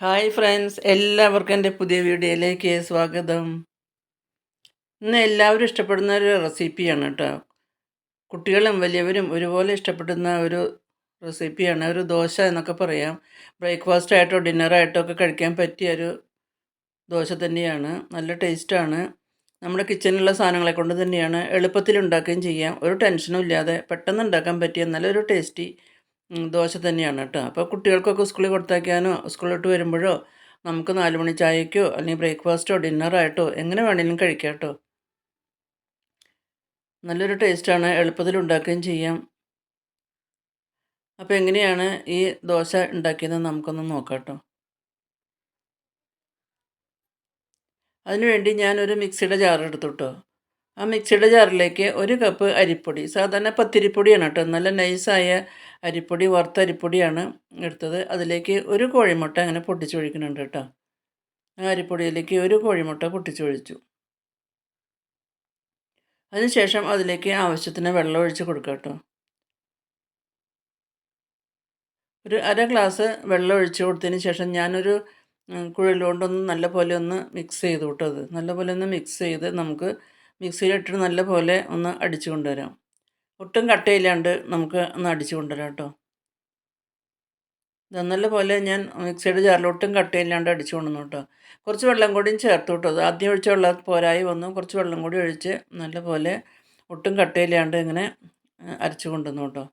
Hi friends എല്ലാവർക്കും എന്റെ പുതിയ വീഡിയോയിലേക്ക് സ്വാഗതം. ഇന്ന് എല്ലാവരും ഇഷ്ടപ്പെടുന്ന ഒരു റെസിപ്പിയാണ് കേട്ടോ. കുട്ടികളും വലിയവരും ഒരുപോലെ ഇഷ്ടപ്പെടുന്ന ഒരു റെസിപ്പിയാണ്. ഒരു ദോശ എന്നൊക്കെ പറയാം. ബ്രേക്ക്ഫാസ്റ്റായിട്ടോ ഡിന്നറായിട്ടോ ഒക്കെ കഴിക്കാൻ പറ്റിയ ഒരു ദോശ തന്നെയാണ് നല്ല ടേസ്റ്റാണ്. നമ്മുടെ കിച്ചണിലുള്ള സാധനങ്ങളെ കൊണ്ട് തന്നെയാണ് എളുപ്പത്തിൽ ഉണ്ടാക്കുകയും ചെയ്യാം. ഒരു ടെൻഷനും ഇല്ലാതെ പെട്ടെന്ന് ഉണ്ടാക്കാൻ പറ്റിയ നല്ലൊരു ടേസ്റ്റി ദോശ തന്നെയാണ് കേട്ടോ. അപ്പോൾ കുട്ടികൾക്കൊക്കെ സ്കൂളിൽ കൊടുത്തയക്കാനോ സ്കൂളിലോട്ട് വരുമ്പോഴോ നമുക്ക് നാല് മണി ചായക്കോ അല്ലെങ്കിൽ ബ്രേക്ക്ഫാസ്റ്റോ ഡിന്നറായിട്ടോ എങ്ങനെ വേണമെങ്കിലും കഴിക്കാം കേട്ടോ. നല്ലൊരു ടേസ്റ്റാണ് എളുപ്പത്തിൽ ഉണ്ടാക്കുകയും ചെയ്യാം. അപ്പോൾ എങ്ങനെയാണ് ഈ ദോശ ഉണ്ടാക്കിയതെന്ന് നമുക്കൊന്ന് നോക്കാം കേട്ടോ. അതിനുവേണ്ടി ഞാനൊരു മിക്സിയുടെ ജാർ എടുത്തു കേട്ടോ ആ മിക്സിയുടെ ജാറിലേക്ക് ഒരു കപ്പ് അരിപ്പൊടി സാധാരണ പത്തിരിപ്പൊടിയാണ് കേട്ടോ നല്ല നൈസായ അരിപ്പൊടി വറുത്ത അരിപ്പൊടിയാണ് എടുത്തത്. അതിലേക്ക് ഒരു കോഴിമുട്ട അങ്ങനെ പൊട്ടിച്ചൊഴിക്കുന്നുണ്ട് കേട്ടോ. ആ അരിപ്പൊടിയിലേക്ക് ഒരു കോഴിമുട്ട പൊട്ടിച്ചൊഴിച്ചു അതിനുശേഷം അതിലേക്ക് ആവശ്യത്തിന് വെള്ളം ഒഴിച്ച് കൊടുക്കുക കേട്ടോ. ഒരു അര ഗ്ലാസ് വെള്ളം ഒഴിച്ച് കൊടുത്തതിന് ശേഷം ഞാനൊരു കുഴലുകൊണ്ടൊന്ന് നല്ല പോലെ ഒന്ന് മിക്സ് ചെയ്ത് കേട്ടോ അത്. നല്ല പോലെ ഒന്ന് മിക്സ് ചെയ്ത് നമുക്ക് മിക്സിയിലിട്ട് നല്ല പോലെ ഒന്ന് അടിച്ചു കൊണ്ടുവരാം. ഒട്ടും കട്ടയില്ലാണ്ട് നമുക്ക് ഒന്ന് അടിച്ചു കൊണ്ടുവരാം കേട്ടോ നല്ല പോലെ ഞാൻ മിക്സിയുടെ ജാറിൽ ഒട്ടും കട്ടയില്ലാണ്ട് അടിച്ചു കൊണ്ടുവന്നു കേട്ടോ കുറച്ച് വെള്ളം കൂടിയും ചേർത്ത് വിട്ടത് ആദ്യം ഒഴിച്ച വെള്ളം പോരായി വന്നു. കുറച്ച് വെള്ളം കൂടി ഒഴിച്ച് നല്ല പോലെ ഒട്ടും കട്ടയില്ലാണ്ട് ഇങ്ങനെ അരച്ചു കൊണ്ടുവന്നു കേട്ടോ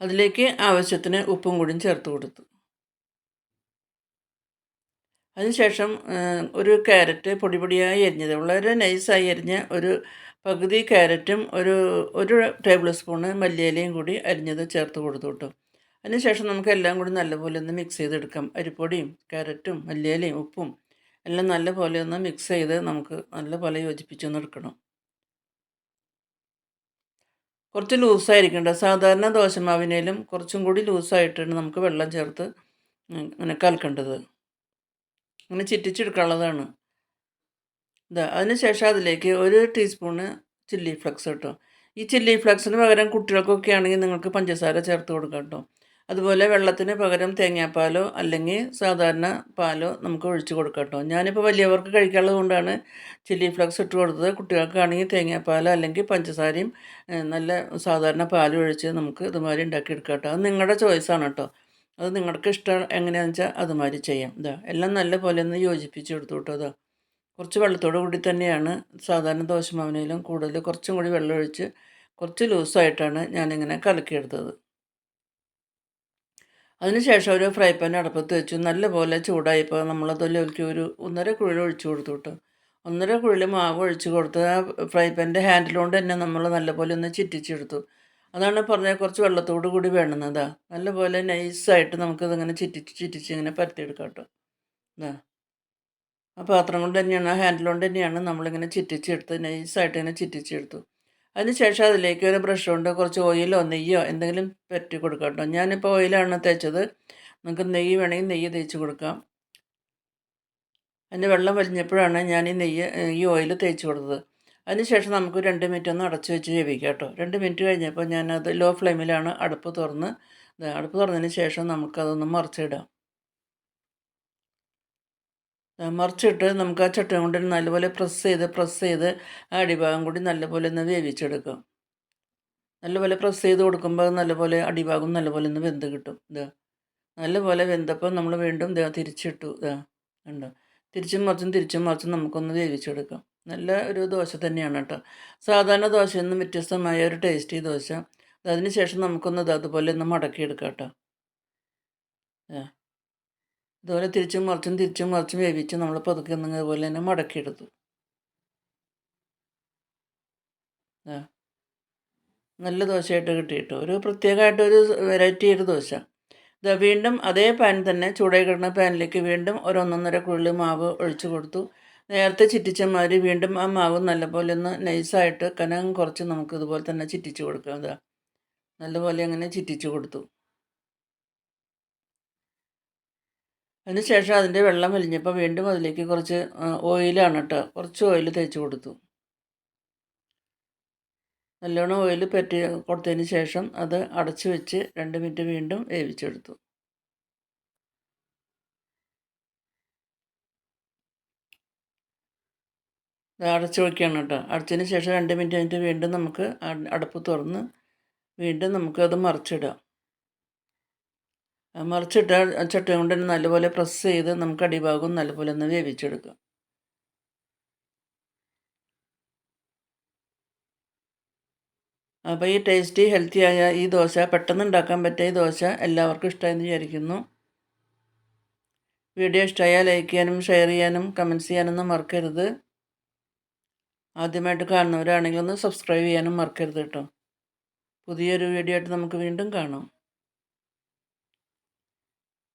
അതിലേക്ക് ആവശ്യത്തിന് ഉപ്പും കൂടിയും ചേർത്ത് കൊടുത്തു. അതിനുശേഷം ഒരു ക്യാരറ്റ് പൊടി പൊടിയായി അരിഞ്ഞത് വളരെ നൈസായി അരിഞ്ഞ ഒരു പകുതി ക്യാരറ്റും ഒരു ഒരു ടേബിൾ സ്പൂണ് മല്ലിയിലയും കൂടി അരിഞ്ഞത് ചേർത്ത് കൊടുത്തു കേട്ടോ. അതിനുശേഷം നമുക്ക് എല്ലാം കൂടി നല്ലപോലെ ഒന്ന് മിക്സ് ചെയ്തെടുക്കാം. അരിപ്പൊടിയും ക്യാരറ്റും മല്ലിയിലയും ഉപ്പും എല്ലാം നല്ലപോലെ ഒന്ന് മിക്സ് ചെയ്ത് നമുക്ക് നല്ലപോലെ യോജിപ്പിച്ചൊന്ന് എടുക്കണം. കുറച്ച് ലൂസായിരിക്കണ്ട. സാധാരണ ദോശമാവിനേലും കുറച്ചും കൂടി ലൂസായിട്ടാണ് നമുക്ക് വെള്ളം ചേർത്ത് അങ്ങനെ കലക്കേണ്ടത്. അങ്ങനെ ചിറ്റിച്ചെടുക്കാനുള്ളതാണ്. ഇതാ അതിന് ശേഷം അതിലേക്ക് ഒരു ടീസ്പൂണ് ചില്ലി ഫ്ലക്സ് കേട്ടോ ഈ ചില്ലി ഫ്ലക്സിന് പകരം കുട്ടികൾക്കൊക്കെ ആണെങ്കിൽ നിങ്ങൾക്ക് പഞ്ചസാര ചേർത്ത് കൊടുക്കാം കേട്ടോ. അതുപോലെ വെള്ളത്തിന് പകരം തേങ്ങാപ്പാലോ അല്ലെങ്കിൽ സാധാരണ പാലോ നമുക്ക് ഒഴിച്ച് കൊടുക്കാം കേട്ടോ. ഞാനിപ്പോൾ വലിയവർക്ക് കഴിക്കാനുള്ളത് കൊണ്ടാണ് ചില്ലി ഫ്ലക്സ് ഇട്ട് കൊടുത്തത്. കുട്ടികൾക്കാണെങ്കിൽ തേങ്ങാപ്പാലോ അല്ലെങ്കിൽ പഞ്ചസാരയും നല്ല സാധാരണ പാലും ഒഴിച്ച് നമുക്ക് ഇതുമാതിരി ഉണ്ടാക്കിയെടുക്കാം കേട്ടോ. അത് നിങ്ങളുടെ ചോയ്സാണ് കേട്ടോ. അത് നിങ്ങൾക്ക് ഇഷ്ടം എങ്ങനെയാണെന്ന് വെച്ചാൽ അതുമാതിരി ചെയ്യാം. ഇതാ എല്ലാം നല്ല പോലെ ഒന്ന് യോജിപ്പിച്ച് കൊടുത്തു കേട്ടോ. അതാ കുറച്ച് വെള്ളത്തോടു കൂടി തന്നെയാണ് സാധാരണ ദോശമാവിനേലും കൂടുതൽ കുറച്ചും കൂടി വെള്ളം ഒഴിച്ച് കുറച്ച് ലൂസായിട്ടാണ് ഞാനിങ്ങനെ കലക്കിയെടുത്തത്. അതിനുശേഷം ഒരു ഫ്രൈ പാൻ അടുപ്പത്ത് വെച്ചു. നല്ലപോലെ ചൂടായപ്പോൾ നമ്മളതിലേക്ക് ഒരു ഒന്നര കുഴൽ ഒഴിച്ചു കൊടുത്തു കേട്ടോ. ഒന്നര കുഴൽ മാവ് ഒഴിച്ചു കൊടുത്ത് ആ ഫ്രൈ പാന്റെ ഹാൻഡിലുകൊണ്ട് തന്നെ നമ്മൾ നല്ലപോലെ ഒന്ന് ചിറ്റിച്ചെടുത്തു. അതാണ് പറഞ്ഞാൽ കുറച്ച് വെള്ളത്തോട് കൂടി വേണമെന്നതാ നല്ലപോലെ നൈസായിട്ട് നമുക്കിതിങ്ങനെ ചിറ്റിച്ച് ചിറ്റിച്ച് ഇങ്ങനെ പരത്തിയെടുക്കാം കേട്ടോ. ഇതാ ആ പാത്രം കൊണ്ട് തന്നെയാണ് ആ ഹാൻഡിൽ കൊണ്ട് തന്നെയാണ് നമ്മളിങ്ങനെ ചിറ്റിച്ചെടുത്ത് നൈസായിട്ട് ഇങ്ങനെ ചിറ്റിച്ചെടുത്തു. അതിനുശേഷം അതിലേക്ക് ഒരു ബ്രഷ് കൊണ്ട് കുറച്ച് ഓയിലോ നെയ്യോ എന്തെങ്കിലും പറ്റി കൊടുക്കാം കേട്ടോ. ഞാനിപ്പോൾ ഓയിലാണ് തേച്ചത്. നിങ്ങൾക്ക് നെയ്യ് വേണമെങ്കിൽ നെയ്യ് തേച്ച് കൊടുക്കാം. അതിന്റെ വെള്ളം വലിഞ്ഞപ്പോഴാണ് ഞാൻ ഈ നെയ്യ് ഈ ഓയിൽ തേച്ച് കൊടുത്തത്. അതിനുശേഷം നമുക്ക് രണ്ട് മിനിറ്റ് ഒന്ന് അടച്ച് വെച്ച് വേവിക്കാം കേട്ടോ. രണ്ട് മിനിറ്റ് കഴിഞ്ഞപ്പോൾ ഞാനത് ലോ ഫ്ലെയിമിലാണ് അടുപ്പ് തുറന്ന് അടുപ്പ് തുറന്നതിന് ശേഷം നമുക്കതൊന്ന് മറിച്ചിടാം. മറിച്ചിട്ട് നമുക്ക് ആ ചട്ടം കൊണ്ട് നല്ലപോലെ പ്രസ് ചെയ്ത് പ്രസ് ചെയ്ത് ആ അടിഭാഗം കൂടി നല്ലപോലെ ഒന്ന് വേവിച്ചെടുക്കാം. നല്ലപോലെ പ്രസ് ചെയ്ത് കൊടുക്കുമ്പോൾ നല്ലപോലെ അടിഭാഗം നല്ലപോലെ ഒന്ന് വെന്ത് കിട്ടും. ഇതാ നല്ലപോലെ വെന്തപ്പോൾ നമ്മൾ വീണ്ടും ഇതാ തിരിച്ചിട്ടു. ഇതാ ഉണ്ട് തിരിച്ചും മറിച്ചും തിരിച്ചും മറിച്ചും നമുക്കൊന്ന് വേവിച്ചെടുക്കാം. നല്ല ഒരു ദോശ തന്നെയാണ് കേട്ടോ. സാധാരണ ദോശയിൽ നിന്നും വ്യത്യസ്തമായ ഒരു ടേസ്റ്റി ദോശ. അതിന് ശേഷം നമുക്കൊന്ന് അതുപോലെ ഒന്ന് മടക്കിയെടുക്കാം കേട്ടോ. ആ ഇതുപോലെ തിരിച്ചും മറിച്ചും തിരിച്ചും മറിച്ചും വേവിച്ച് നമ്മൾ പതുക്കെ ഒന്ന് ഇതുപോലെ തന്നെ മടക്കിയെടുത്തു. നല്ല ദോശയായിട്ട് കിട്ടിയിട്ടു. കേട്ടോ ഒരു പ്രത്യേകമായിട്ട് ഒരു വെറൈറ്റി ഒരു ദോശ. ഇത് വീണ്ടും അതേ പാൻ തന്നെ ചൂടായി കിടന്ന പാനിലേക്ക് വീണ്ടും ഒരു ഒന്നൊന്നര മാവ് ഒഴിച്ചു കൊടുത്തു. നേരത്തെ ചിറ്റിച്ച മാതിരി വീണ്ടും ആ മാവ് നല്ലപോലെ ഒന്ന് നൈസായിട്ട് കനം കുറച്ച് നമുക്ക് ഇതുപോലെ തന്നെ ചിറ്റിച്ച് കൊടുക്കാം. നല്ലപോലെ അങ്ങനെ ചിറ്റിച്ച് കൊടുത്തു. അതിനുശേഷം അതിന്റെ വെള്ളം വലിഞ്ഞപ്പോൾ വീണ്ടും അതിലേക്ക് കുറച്ച് ഓയിലാണ് കേട്ടോ. കുറച്ച് ഓയിൽ തേച്ച് കൊടുത്തു. നല്ലോണം ഓയിൽ പറ്റി കൊടുത്തതിന് ശേഷം അത് അടച്ചു വെച്ച് രണ്ട് മിനിറ്റ് വീണ്ടും വേവിച്ചെടുത്തു. അടച്ചു വയ്ക്കുകയാണ് കേട്ടോ. അടച്ചതിന് ശേഷം രണ്ട് മിനിറ്റ് കഴിഞ്ഞിട്ട് വീണ്ടും നമുക്ക് അടപ്പ് തുറന്ന് വീണ്ടും നമുക്കത് മറിച്ചിടാം. മറിച്ചിട്ട ചട്ടി കൊണ്ട് നല്ലപോലെ പ്രസ് ചെയ്ത് നമുക്ക് അടിഭാഗം നല്ലപോലെ ഒന്ന് വേവിച്ചെടുക്കാം. അപ്പോൾ ഈ ടേസ്റ്റി ആയ ഈ ദോശ പെട്ടെന്ന് ഉണ്ടാക്കാൻ പറ്റിയ ഈ ദോശ എല്ലാവർക്കും ഇഷ്ടമായെന്ന് വിചാരിക്കുന്നു. വീഡിയോ ഇഷ്ടമായാൽ ലൈക്ക് ചെയ്യാനും ഷെയർ ചെയ്യാനും കമന്റ്സ് ചെയ്യാനൊന്നും മറക്കരുത്. ആദ്യമായിട്ട് കാണുന്നവരാണെങ്കിൽ ഒന്ന് സബ്സ്ക്രൈബ് ചെയ്യാനും മറക്കരുത് കേട്ടോ. പുതിയൊരു വീഡിയോ ആയിട്ട് നമുക്ക് വീണ്ടും കാണാം.